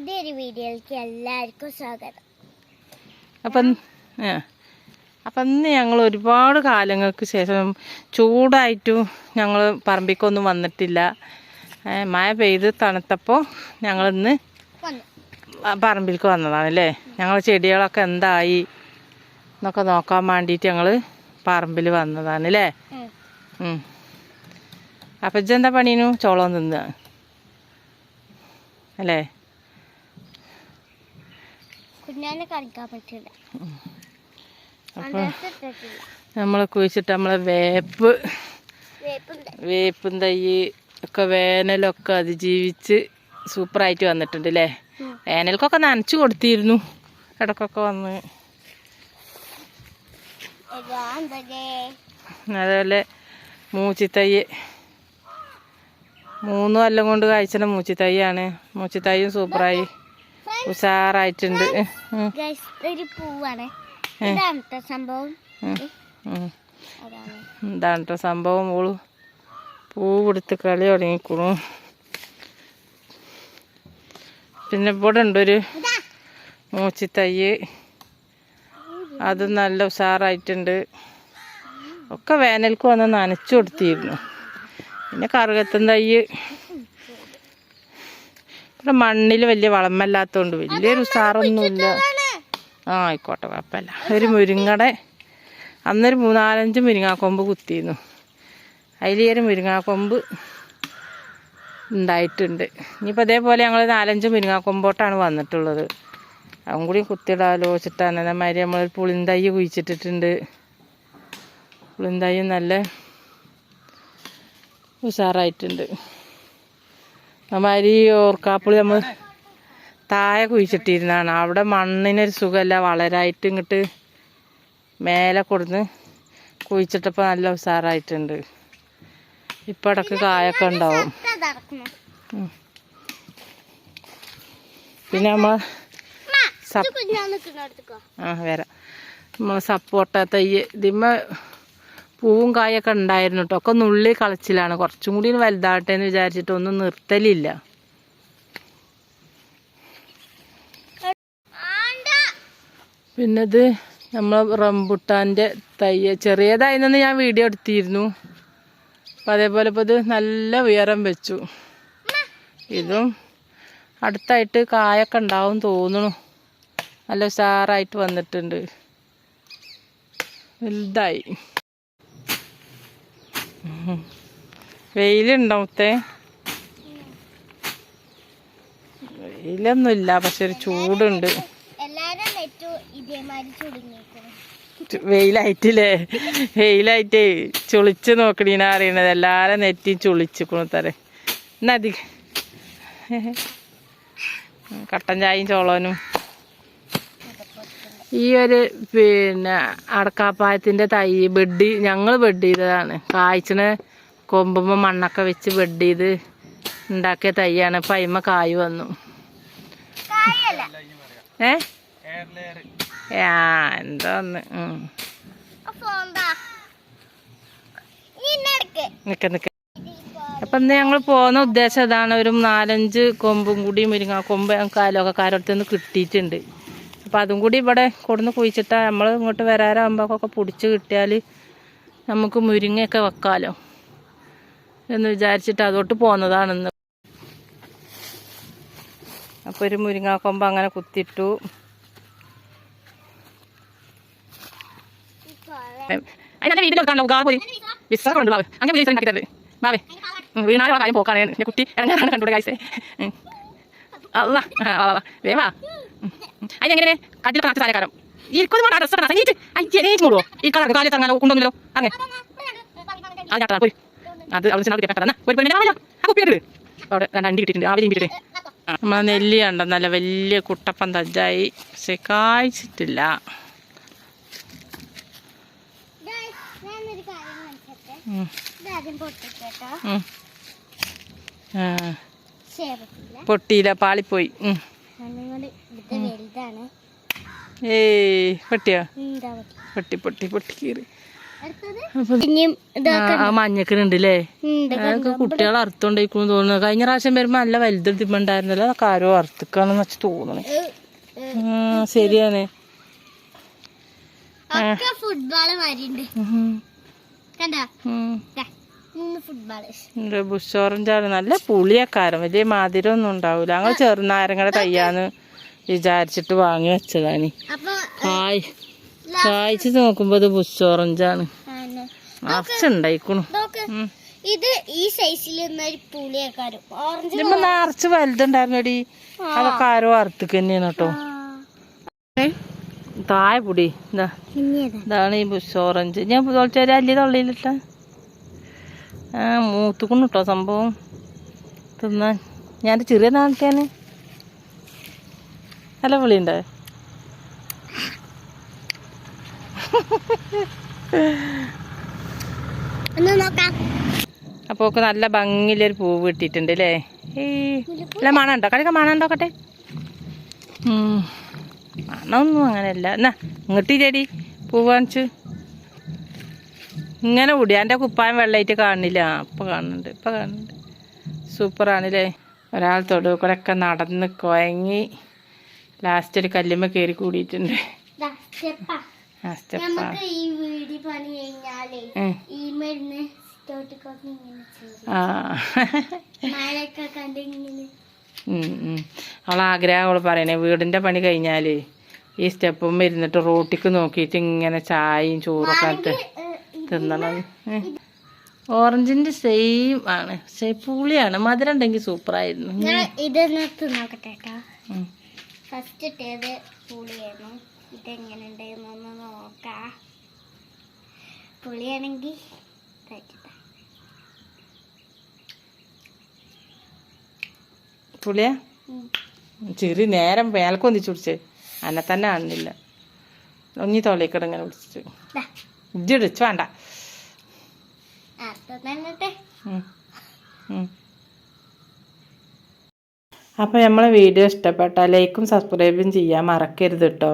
പുതിയൊരു വീഡിയോയിലേക്ക് എല്ലാവർക്കും സ്വാഗതം. അപ്പം അപ്പം ഇന്ന് ഞങ്ങൾ ഒരുപാട് കാലങ്ങൾക്ക് ശേഷം ചൂടായിട്ടും ഞങ്ങൾ പറമ്പിക്കൊന്നും വന്നിട്ടില്ല. മഴ പെയ്ത് തണുത്തപ്പോൾ ഞങ്ങളിന്ന് പറമ്പിലേക്ക് വന്നതാണ് അല്ലേ? ഞങ്ങൾ ചെടികളൊക്കെ എന്തായി എന്നൊക്കെ നോക്കാൻ വേണ്ടിയിട്ട് ഞങ്ങൾ പറമ്പിൽ വന്നതാണ് അല്ലേ. അപ്പം ഇജ്ജെന്താ പണീനു? ചോളം തിന്നുക അല്ലേ? കുഞ്ഞാനെ കളിക്കാൻ പറ്റില്ല. നമ്മൾ കുഴിച്ചിട്ട് നമ്മളെ വേപ്പ് വേപ്പും തൈ ഒക്കെ വേനലൊക്കെ അതിജീവിച്ച് സൂപ്പറായിട്ട് വന്നിട്ടുണ്ട് അല്ലേ. വേനൽക്കൊക്കെ നനച്ചു കൊടുത്തിരുന്നു. ഇടക്കൊക്കെ വന്ന്. അതേപോലെ മൂച്ചിത്തൈ മൂന്ന് കൊല്ലം കൊണ്ട് കഴിച്ചിട്ട് മൂച്ചിത്തൈയാണ്. മൂച്ചിത്തൈയും സൂപ്പറായി. ഉഷാറായിട്ടുണ്ട്. എന്താണത്തെ ഒരു പൂവാണ്. ഇതാണ് സംഭവം. കേട്ടോ സംഭവം. ഓൾ പൂ കൊടുത്ത് കളി തുടങ്ങിക്കുണു. പിന്നെ ഇവിടെ ഉണ്ടൊരു ഇതാ. മൂച്ചിത്തൈ അത് നല്ല ഉഷാറായിട്ടുണ്ട്. ഒക്കെ വേനൽക്ക് വന്ന് നനച്ചു കൊടുത്തിരുന്നു. പിന്നെ കറുകത്തൻ തൈ ഇവിടെ മണ്ണിൽ വലിയ വളമല്ലാത്തതുകൊണ്ട് വലിയൊരു ഉഷാറൊന്നുമില്ല ആ ആയിക്കോട്ടെ കുഴപ്പമില്ല. ഒരു മുരിങ്ങടെ അന്നൊരു മൂന്നാലഞ്ച് മുരിങ്ങാക്കൊമ്പ് കുത്തിയിരുന്നു. അതിൽ ഒരു മുരിങ്ങാക്കൊമ്പ് ഉണ്ടായിട്ടുണ്ട്. ഇനിയിപ്പോൾ അതേപോലെ ഞങ്ങൾ നാലഞ്ച് മുരിങ്ങാക്കൊമ്പോട്ടാണ് വന്നിട്ടുള്ളത്. അതും കൂടി കുത്തിയിടാലോ വെച്ചിട്ടാണ് അതേമാതിരി നമ്മൾ പുളിന്തൈ കുഴിച്ചിട്ടിട്ടുണ്ട്. പുളിന്തൈ നല്ല ഉഷാറായിട്ടുണ്ട്. അതുമാതിരി ഓർക്കാപ്പുളി നമ്മൾ താഴെ കുഴിച്ചിട്ടിരുന്നതാണ് അവിടെ മണ്ണിനൊരു സുഖമല്ല. വളരായിട്ട് ഇങ്ങോട്ട് മേലെ കൊടുന്ന് കുഴിച്ചിട്ടപ്പോൾ നല്ല ഉഷാറായിട്ടുണ്ട് ഇപ്പം ഇടയ്ക്ക് കായൊക്കെ ഉണ്ടാവും. പിന്നെ നമ്മൾ ആ വരാം. നമ്മൾ സപ്പോട്ട തയ്യ് ഇതിമ്മ പൂവും കായൊക്കെ ഉണ്ടായിരുന്നു കേട്ടോ ഒക്കെ നുള്ളി കളച്ചിലാണ്. കുറച്ചും കൂടി വലുതാട്ടെ എന്ന് വിചാരിച്ചിട്ട് ഒന്നും നിർത്തലില്ല. പിന്നത് നമ്മൾ റംബുട്ടാന്റെ തൈ ചെറിയതായിരുന്നു ഞാൻ വീഡിയോ എടുത്തിരുന്നു. അപ്പം അതേപോലെ ഇപ്പോൾ ഇത് നല്ല ഉയരം വെച്ചു. ഇതും അടുത്തായിട്ട് കായൊക്കെ ഉണ്ടാവും തോന്നുന്നു. നല്ല ഉഷാറായിട്ട് വന്നിട്ടുണ്ട്. വലുതായി. വെയിലുണ്ടാവത്തെ വെയിലൊന്നുമില്ല പക്ഷെ ഒരു ചൂടുണ്ട്. വെയിലായിട്ടില്ലേ? വെയിലായിട്ടേ ചുളിച്ച് നോക്കണീന അറിയണത് എല്ലാരും നെറ്റി ചുളിച്ചിക്കണു തരേ. എന്നാ അധിക. കട്ടൻ ചായയും ചോളനും. ഈ ഒരു പിന്നെ അടക്കാപ്പായത്തിന്റെ തൈ ബെഡ് ഞങ്ങൾ ബെഡ് ചെയ്തതാണ്. കായ്ച്ചണ കൊമ്പുമ്പോൾ മണ്ണൊക്കെ വെച്ച് ബെഡ് ചെയ്ത് ഉണ്ടാക്കിയ തൈയാണ്. ഇപ്പം അയിമ കായ് വന്നു. കായല്ല. ഏ? ആ നിന്നെടുക്ക് നിക്ക നിക്ക. അപ്പം ഇന്ന് ഞങ്ങൾ പോകുന്ന ഉദ്ദേശം ഇതാണ് ഒരു നാലഞ്ച് കൊമ്പും കൂടി മുരിങ്ങ കൊമ്പ് കാലൊക്കെ കാരടുത്ത് നിന്ന് കിട്ടിയിട്ടുണ്ട്. അപ്പം അതും കൂടി ഇവിടെ കൊടുന്ന് കുഴിച്ചിട്ടാൽ നമ്മൾ ഇങ്ങോട്ട് വരാറാകുമ്പോഴൊക്കെ പൊടിച്ച് കിട്ടിയാൽ നമുക്ക് മുരിങ്ങയൊക്കെ വെക്കാമല്ലോ എന്ന് വിചാരിച്ചിട്ട് അതോട്ട് പോകുന്നതാണെന്ന് അപ്പോൾ ഒരു മുരിങ്ങാക്കൊമ്പ് അങ്ങനെ കുത്തിയിട്ടു. അതിനെ അങ്ങനെ വിജയിച്ചു ഉണ്ടാക്കി തരരുത് ബാബേ വീണാലുള്ള കാര്യം പോക്കാണ്. കുട്ടി ഇറങ്ങാനാണ് കണ്ടുകൂടെ കാഴ്ച അല്ല വേവാ അതിനെങ്ങനെ കട്ടിൽ കണക്ക് സാരക്കാരം ഇരിക്കുന്നു ഡ്രസ്സ് സംഗീറ്റ് അയ്യേ മൂടുവോ? ഈ കളർ കാലത്ത് അങ്ങനെ കൊണ്ടുവന്നല്ലോ. അങ്ങനെ. അത് പോയി അത് അവിടെ ചെന്നാൽ ഒരു പെണ്ണിനെ ആ കുപ്പി എടുത്ത് അവിടെ രണ്ട് അണ്ടി കിട്ടിയിട്ടുണ്ട്. ആവരെയും കിട്ടിയിട്ട് നമ്മളെ നെല്ലി കണ്ട നല്ല വലിയ കുട്ടപ്പൻ തജ്ജായി പക്ഷെ കായ്ച്ചിട്ടില്ല. പൊട്ടിയില്ല ഞാനൊരു ഏയ് പൊട്ടിയോ? പൊട്ടി? പൊട്ടി പൊട്ടി കീറി. ആ മഞ്ഞക്കിനുണ്ട് അല്ലേ അതൊക്കെ കുട്ടികൾ അറുത്തോണ്ടിരിക്കും തോന്നുന്നു. കഴിഞ്ഞ പ്രാവശ്യം വരുമ്പോ നല്ല വലുതെടുത്തിപ്പുണ്ടായിരുന്നല്ലോ അതൊക്കെ ആരോ അറുത്തിക്കാണെന്ന് വെച്ച് തോന്നണേ ആ, ശരിയാണ്. ഫുട്ബോൾ നല്ല പുളിയക്കാരം. വലിയ മധുരം ഒന്നും ഉണ്ടാവൂല. അങ്ങനെ ചെറുനാരങ്ങടെ തയ്യാന്ന് വിചാരിച്ചിട്ട് വാങ്ങി വെച്ചതാണ്. കായ് കായ്ച്ച് നോക്കുമ്പോ ഇത് ബുഷ് ഓറഞ്ചാണ്. നിറച്ചുണ്ടായിക്കണു ഇത് ഈ സൈസിൽ നിറച്ച് വലുതുണ്ടായിരുന്നടി. അതൊക്കെ ആരോ അറുത്തക്ക് തന്നെയാണ് കേട്ടോ. തായ പൊടി. ഇതാ. ഇതാണ് ഈ ബുഷ് ഓറഞ്ച്. ഞാൻ തോളിച്ചൊരു അല്ലി തൊള്ളിയിലിട്ട. ആ മൂത്തുക്കുന്നു കേട്ടോ സംഭവം. തിന്നാൻ. ഞാൻ ചെറിയ നാളത്തെയാണ് നല്ല പുളിയുണ്ട്. അപ്പോൾ ഒക്കെ നല്ല ഭംഗിയിലൊരു പൂവ് കിട്ടിയിട്ടുണ്ട് അല്ലേ? ഈ അല്ല കളിക്കാൻ കടക്ക കട്ടെ? മണമൊന്നും അങ്ങനെയല്ല. എന്നാ ഇങ്ങോട്ട് ചെടി പൂവ് കാണിച്ച്. ഇങ്ങനെ കൂടി. എന്റെ കുപ്പായം വെള്ളമായിട്ട് കാണുന്നില്ല അപ്പൊ കാണുന്നുണ്ട് ഇപ്പം കാണുന്നുണ്ട്. സൂപ്പറാണല്ലേ ഒരാൾ തൊടുക്കൂടെ കൂടെ ഒക്കെ നടന്ന് കുഴങ്ങി. ലാസ്റ്റ് ഒരു കല്ലുമ്മ കയറി കൂടിയിട്ടുണ്ട്. ഉം. അവളെ പറയണേ വീടിന്റെ പണി കഴിഞ്ഞാൽ ഈ സ്റ്റെപ്പും ഇരുന്നിട്ട് റോട്ടിക്ക് നോക്കിയിട്ട് ഇങ്ങനെ ചായയും ചോറൊക്കെ തിന്നണം. ഓറഞ്ചിന്റെ സെയിം ആണ്. പുളിയാണ്. മധുരം ഉണ്ടെങ്കിൽ സൂപ്പറായിരുന്നു ഞാൻ നോക്കട്ടെ. ഫസ്റ്റ് ഇട്ടേത് പുളിയായിരുന്നു ഇതെങ്ങനെ ഉണ്ടായിരുന്നു നോക്കാം. പുളിയാണെങ്കിൽ പുളിയ? ചെറിയ നേരം മേൽക്കൊന്നിച്ചു പിടിച്ചേ അന്നെ തന്നെ ആണില്ല ഒന്നി തൊള്ളിക്കട ഇങ്ങനെ പിടിച്ചിട്ട് ഇജ്ജിടിച്ചു വേണ്ട. ഉം. അപ്പോൾ നമ്മളെ വീഡിയോ ഇഷ്ടപ്പെട്ടാൽ ലൈക്കും സബ്സ്ക്രൈബും ചെയ്യാൻ മറക്കരുത് കേട്ടോ